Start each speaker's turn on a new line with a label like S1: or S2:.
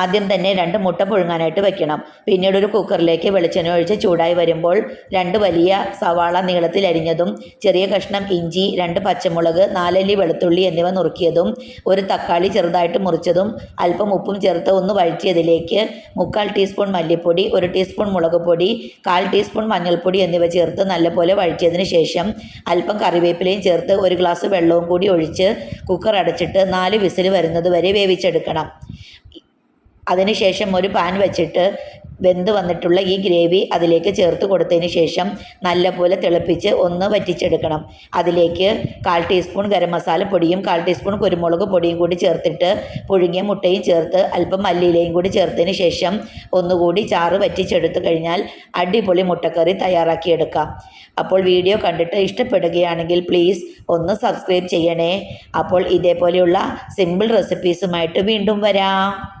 S1: ആദ്യം തന്നെ രണ്ട് മുട്ട പുഴുങ്ങാനായിട്ട് വെക്കണം. പിന്നീട് ഒരു കുക്കറിലേക്ക് വെളിച്ചെണ്ണ ഒഴിച്ച് ചൂടായി വരുമ്പോൾ രണ്ട് വലിയ സവാള നീളത്തിൽ അരിഞ്ഞതും ചെറിയ കഷ്ണം ഇഞ്ചി രണ്ട് പച്ചമുളക് നാലല്ലി വെളുത്തുള്ളി എന്നിവ നുറുക്കിയതും ഒരു തക്കാളി ചെറുതായിട്ട് മുറിച്ചതും അല്പം ഉപ്പും ചേർത്ത് ഒന്ന് വഴറ്റിയതിലേക്ക് മുക്കാൽ ടീസ്പൂൺ മല്ലിപ്പൊടി ഒരു ടീസ്പൂൺ മുളക് പൊടി കാൽ ടീസ്പൂൺ മഞ്ഞൾപ്പൊടി എന്നിവ ചേർത്ത് നല്ലപോലെ വഴറ്റിയതിന് ശേഷം അല്പം കറിവേപ്പിലയും ചേർത്ത് ഒരു ഗ്ലാസ് വെള്ളവും കൂടി ഒഴിച്ച് കുക്കർ അടച്ചിട്ട് നാല് വിസിൽ വരുന്നത് വരെ വേവിച്ചെടുക്കണം. അതിനുശേഷം ഒരു പാൻ വെച്ചിട്ട് വെന്ത് വന്നിട്ടുള്ള ഈ ഗ്രേവി അതിലേക്ക് ചേർത്ത് കൊടുത്തതിന് ശേഷം നല്ലപോലെ തിളപ്പിച്ച് ഒന്ന് വറ്റിച്ചെടുക്കണം. അതിലേക്ക് കാൽ ടീസ്പൂൺ ഗരം മസാല പൊടിയും കാൽ ടീസ്പൂൺ കുരുമുളക് പൊടിയും കൂടി ചേർത്തിട്ട് പുഴുങ്ങിയ മുട്ടയും ചേർത്ത് അല്പം മല്ലിയിലയും കൂടി ചേർത്തതിന് ശേഷം ഒന്നുകൂടി ചാറ് വറ്റിച്ചെടുത്ത് കഴിഞ്ഞാൽ അടിപൊളി മുട്ടക്കറി തയ്യാറാക്കിയെടുക്കാം. അപ്പോൾ വീഡിയോ കണ്ടിട്ട് ഇഷ്ടപ്പെടുകയാണെങ്കിൽ പ്ലീസ് ഒന്ന് സബ്സ്ക്രൈബ് ചെയ്യണേ. അപ്പോൾ ഇതേപോലെയുള്ള സിമ്പിൾ റെസിപ്പീസുമായിട്ട് വീണ്ടും വരാം.